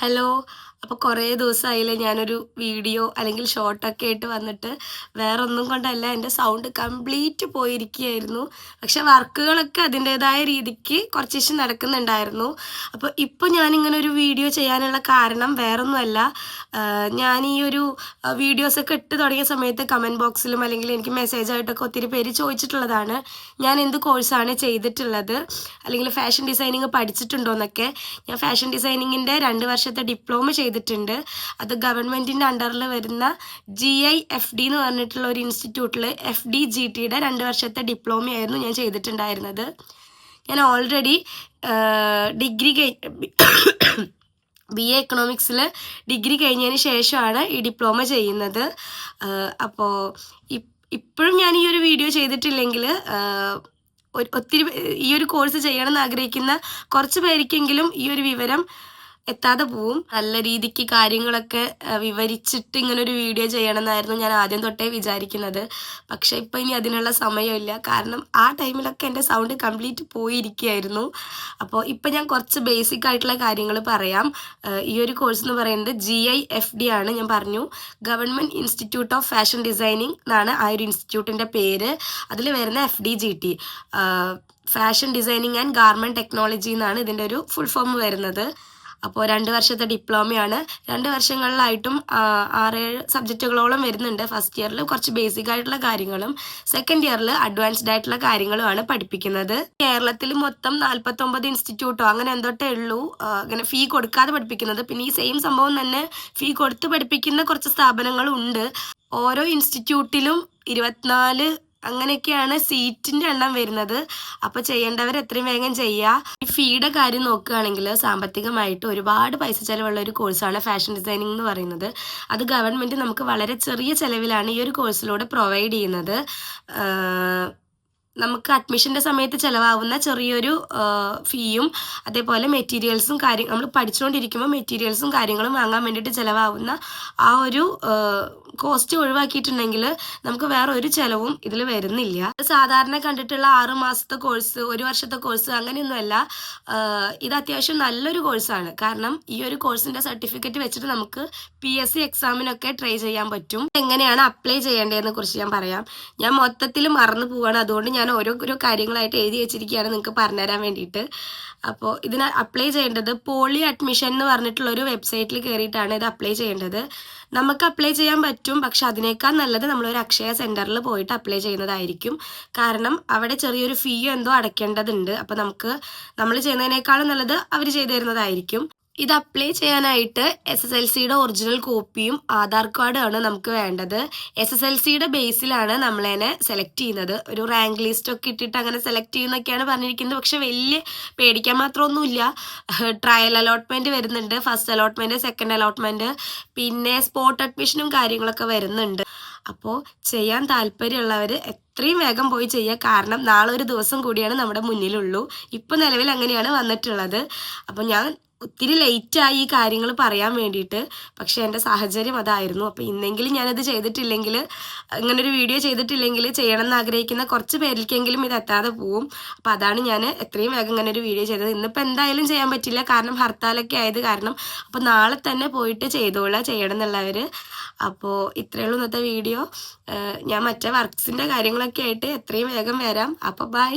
Hello, അപ്പോൾ കുറേ ദിവസമായില്ലേ ഞാനൊരു വീഡിയോ അല്ലെങ്കിൽ ഷോർട്ടൊക്കെ ആയിട്ട് വന്നിട്ട് വേറെ ഒന്നും കൊണ്ടല്ല എന്റെ സൗണ്ട് കംപ്ലീറ്റ് പോയിരിക്കുകയായിരുന്നു. പക്ഷെ വർക്കുകളൊക്കെ അതിന്റെതായ രീതിക്ക് കുറച്ച് ദിവസം നടക്കുന്നുണ്ടായിരുന്നു. അപ്പോൾ ഇപ്പോൾ ഞാനിങ്ങനെ ഒരു വീഡിയോ ചെയ്യാനുള്ള കാരണം വേറൊന്നുമല്ല. ഞാൻ ഈ ഒരു വീഡിയോസൊക്കെ ഇട്ട് തുടങ്ങിയ സമയത്ത് കമന്റ് ബോക്സിലും അല്ലെങ്കിൽ എനിക്ക് മെസ്സേജ് ആയിട്ടൊക്കെ ഒത്തിരി പേര് ചോദിച്ചിട്ടുള്ളതാണ് ഞാൻ എന്ത് കോഴ്സാണ് ചെയ്തിട്ടുള്ളത്? അല്ലെങ്കിൽ ഫാഷൻ ഡിസൈനിങ് പഠിച്ചിട്ടുണ്ടോ എന്നൊക്കെ. ഞാൻ ഫാഷൻ ഡിസൈനിങ്ങിന്റെ രണ്ട് വർഷത്തെ ഡിപ്ലോമ ചെയ്തിട്ടുണ്ട്. അത് ഗവൺമെന്റിന്റെ അണ്ടറിൽ വരുന്ന ജി ഐ എഫ് ഡി എന്ന് പറഞ്ഞിട്ടുള്ള ഒരു ഇൻസ്റ്റിറ്റ്യൂട്ടിൽ എഫ് ഡി ജി ടിയുടെ രണ്ട് വർഷത്തെ ഡിപ്ലോമയായിരുന്നു ഞാൻ ചെയ്തിട്ടുണ്ടായിരുന്നത്. ഞാൻ ഓൾറെഡി ഡിഗ്രി ബി എ എക്കണോമിക്സിൽ ഡിഗ്രി കഴിഞ്ഞതിന് ശേഷമാണ് ഈ ഡിപ്ലോമ ചെയ്യുന്നത്. അപ്പോൾ ഇപ്പോഴും ഞാൻ ഈ ഒരു വീഡിയോ ചെയ്തിട്ടില്ലെങ്കിൽ ഒത്തിരി ഈ ഒരു കോഴ്സ് ചെയ്യണമെന്ന് ആഗ്രഹിക്കുന്ന കുറച്ച് പേർക്കെങ്കിലും ഈ ഒരു വിവരം എത്താതെ പോവും. നല്ല രീതിക്ക് കാര്യങ്ങളൊക്കെ വിവരിച്ചിട്ട് ഇങ്ങനെ ഒരു വീഡിയോ ചെയ്യണമെന്നായിരുന്നു ഞാൻ ആദ്യം തൊട്ടേ വിചാരിക്കുന്നത്. പക്ഷെ ഇപ്പം ഇനി അതിനുള്ള സമയമില്ല. കാരണം ആ ടൈമിലൊക്കെ എന്റെ സൗണ്ട് കംപ്ലീറ്റ് പോയിരിക്കുകയായിരുന്നു. അപ്പോൾ ഇപ്പം ഞാൻ കുറച്ച് ബേസിക് ആയിട്ടുള്ള കാര്യങ്ങൾ പറയാം. ഈ ഒരു കോഴ്സ് എന്ന് പറയുന്നത് ജി ഐ എഫ് ഡി ആണ് ഞാൻ പറഞ്ഞു. Government institute of fashion designing എന്നാണ് ആ ഒരു ഇൻസ്റ്റിറ്റ്യൂട്ടിന്റെ പേര്. അതിൽ വരുന്ന F D G T fashion designing and garment technology എന്നാണ് ഇതിന്റെ ഒരു ഫുൾ ഫോം വരുന്നത്. അപ്പോൾ രണ്ട് വർഷത്തെ ഡിപ്ലോമയാണ്. രണ്ട് വർഷങ്ങളിലായിട്ടും ആറേഴ് സബ്ജക്റ്റുകളോളം വരുന്നുണ്ട്. ഫസ്റ്റ് ഇയറിൽ കുറച്ച് ബേസിക് ആയിട്ടുള്ള കാര്യങ്ങളും സെക്കൻഡ് ഇയറിൽ അഡ്വാൻസ്ഡ് ആയിട്ടുള്ള കാര്യങ്ങളുമാണ് പഠിപ്പിക്കുന്നത്. കേരളത്തിൽ മൊത്തം നാൽപ്പത്തൊമ്പത് ഇൻസ്റ്റിറ്റ്യൂട്ടോ അങ്ങനെ എന്തോട്ടേ ഉള്ളൂ. അങ്ങനെ ഫീ കൊടുക്കാതെ പഠിപ്പിക്കുന്നത്. പിന്നെ ഈ സെയിം സംഭവം തന്നെ ഫീ കൊടുത്ത് പഠിപ്പിക്കുന്ന കുറച്ച് സ്ഥാപനങ്ങളും ഉണ്ട് ഓരോ ഇൻസ്റ്റിറ്റ്യൂട്ടിലും ഇരുപത്തിനാല് അങ്ങനെയൊക്കെയാണ് സീറ്റിന്റെ എണ്ണം വരുന്നത്. അപ്പോൾ ചെയ്യേണ്ടവർ എത്രയും വേഗം ചെയ്യുക ഫീയുടെ കാര്യം നോക്കുകയാണെങ്കിൽ സാമ്പത്തികമായിട്ട് ഒരുപാട് പൈസ ചിലവുള്ള ഒരു കോഴ്സാണ് ഫാഷൻ ഡിസൈനിങ് എന്ന് പറയുന്നത്. അത് ഗവൺമെന്റ് നമുക്ക് വളരെ ചെറിയ ചെലവിലാണ് ഈ ഒരു കോഴ്സിലൂടെ പ്രൊവൈഡ് ചെയ്യുന്നത്. നമുക്ക് അഡ്മിഷന്റെ സമയത്ത് ചിലവാകുന്ന ചെറിയൊരു ഫീയും അതേപോലെ മെറ്റീരിയൽസും കാര്യം നമ്മൾ പഠിച്ചുകൊണ്ടിരിക്കുമ്പോൾ മെറ്റീരിയൽസും കാര്യങ്ങളും വാങ്ങാൻ വേണ്ടിയിട്ട് ചിലവാകുന്ന ആ ഒരു കോസ്റ്റ് ഒഴിവാക്കിയിട്ടുണ്ടെങ്കിൽ നമുക്ക് വേറെ ഒരു ചിലവും ഇതിൽ വരുന്നില്ല. സാധാരണ കണ്ടിട്ടുള്ള ആറു മാസത്തെ കോഴ്സ് ഒരു വർഷത്തെ കോഴ്സ് അങ്ങനെയൊന്നുമല്ല ഇത് അത്യാവശ്യം നല്ലൊരു കോഴ്സാണ് കാരണം ഈ ഒരു കോഴ്സിന്റെ സർട്ടിഫിക്കറ്റ് വെച്ചിട്ട് നമുക്ക് പി എസ് സി എക്സാമിനൊക്കെ ട്രൈ ചെയ്യാൻ പറ്റും. എങ്ങനെയാണ് അപ്ലൈ ചെയ്യേണ്ടതെന്ന് കുറിച്ച് ഞാൻ പറയാം. ഞാൻ മൊത്തത്തിൽ മറന്നു പോവാണ്. അതുകൊണ്ട് ഞാൻ ഓരോ ഓരോ കാര്യങ്ങളായിട്ട് എഴുതി വെച്ചിരിക്കുകയാണ് നിങ്ങൾക്ക് പറഞ്ഞുതരാൻ വേണ്ടിയിട്ട്. അപ്പോൾ ഇതിന് അപ്ലൈ ചെയ്യേണ്ടത് പോളി അഡ്മിഷൻ എന്ന് പറഞ്ഞിട്ടുള്ള ഒരു വെബ്സൈറ്റിൽ കയറിയിട്ടാണ് ഇത് അപ്ലൈ ചെയ്യേണ്ടത്. നമുക്ക് അപ്ലൈ ചെയ്യാൻ പറ്റും പക്ഷെ അതിനേക്കാൾ നല്ലത് നമ്മളൊരു അക്ഷയ സെന്ററിൽ പോയിട്ട് അപ്ലൈ ചെയ്യുന്നതായിരിക്കും. കാരണം അവിടെ ചെറിയൊരു ഫീയോ എന്തോ അടയ്ക്കേണ്ടതുണ്ട്. അപ്പോൾ നമുക്ക് നമ്മൾ ചെയ്യുന്നതിനേക്കാളും നല്ലത് അവർ ചെയ്തു തരുന്നതായിരിക്കും. ഇത് അപ്ലൈ ചെയ്യാനായിട്ട് എസ് എസ് എൽ സിയുടെ ഒറിജിനൽ കോപ്പിയും ആധാർ കാർഡും ആണ് നമുക്ക് വേണ്ടത്. എസ് എസ് എൽ സിയുടെ ബേസിലാണ് നമ്മളതിനെ സെലക്ട് ചെയ്യുന്നത്. ഒരു റാങ്ക് ലിസ്റ്റ് ഒക്കെ ഇട്ടിട്ട് അങ്ങനെ സെലക്ട് ചെയ്യുന്നൊക്കെയാണ് പറഞ്ഞിരിക്കുന്നത്. പക്ഷെ വലിയ പേടിക്കാൻ മാത്രമൊന്നുമില്ല. ട്രയൽ അലോട്ട്മെന്റ് വരുന്നുണ്ട്. ഫസ്റ്റ് അലോട്ട്മെന്റ് സെക്കൻഡ് അലോട്ട്മെന്റ് പിന്നെ സ്പോട്ട് അഡ്മിഷനും കാര്യങ്ങളൊക്കെ വരുന്നുണ്ട്. അപ്പോൾ ചെയ്യാൻ താല്പര്യമുള്ളവർ എത്രയും വേഗം പോയി ചെയ്യുക കാരണം നാളെ ഒരു ദിവസം കൂടിയാണ് നമ്മുടെ മുന്നിലുള്ളൂ. ഇപ്പം നിലവിൽ അങ്ങനെയാണ് വന്നിട്ടുള്ളത്. അപ്പോൾ ഞാൻ ഒത്തിരി ലേറ്റായി ഈ കാര്യങ്ങൾ പറയാൻ വേണ്ടിയിട്ട്. പക്ഷേ എന്റെ സാഹചര്യം അതായിരുന്നു. അപ്പോൾ ഇന്നെങ്കിലും ഞാനത് ചെയ്തിട്ടില്ലെങ്കിൽ ഇങ്ങനൊരു വീഡിയോ ചെയ്തിട്ടില്ലെങ്കിൽ ചെയ്യണം എന്ന് ആഗ്രഹിക്കുന്ന കുറച്ച് പേരിലേക്കെങ്കിലും ഇത് എത്താതെ പോവും. അപ്പോൾ അതാണ് ഞാൻ എത്രയും വേഗം ഇങ്ങനെ ഒരു വീഡിയോ ചെയ്തത്. ഇന്നിപ്പോൾ എന്തായാലും ചെയ്യാൻ പറ്റില്ല. കാരണം ഹർത്താലൊക്കെ ആയത് കാരണം അപ്പോൾ നാളെ തന്നെ പോയിട്ട് ചെയ്തോളാം ചെയ്യണം എന്നുള്ളവർ അപ്പോൾ ഇത്രയേ ഉള്ളൂ ഇന്നത്തെ വീഡിയോ ഞാൻ മറ്റേ വർക്ക്സിന്റെ കാര്യങ്ങളൊക്കെ ആയിട്ട് എത്രയും വേഗം വരാം. അപ്പോൾ ബൈ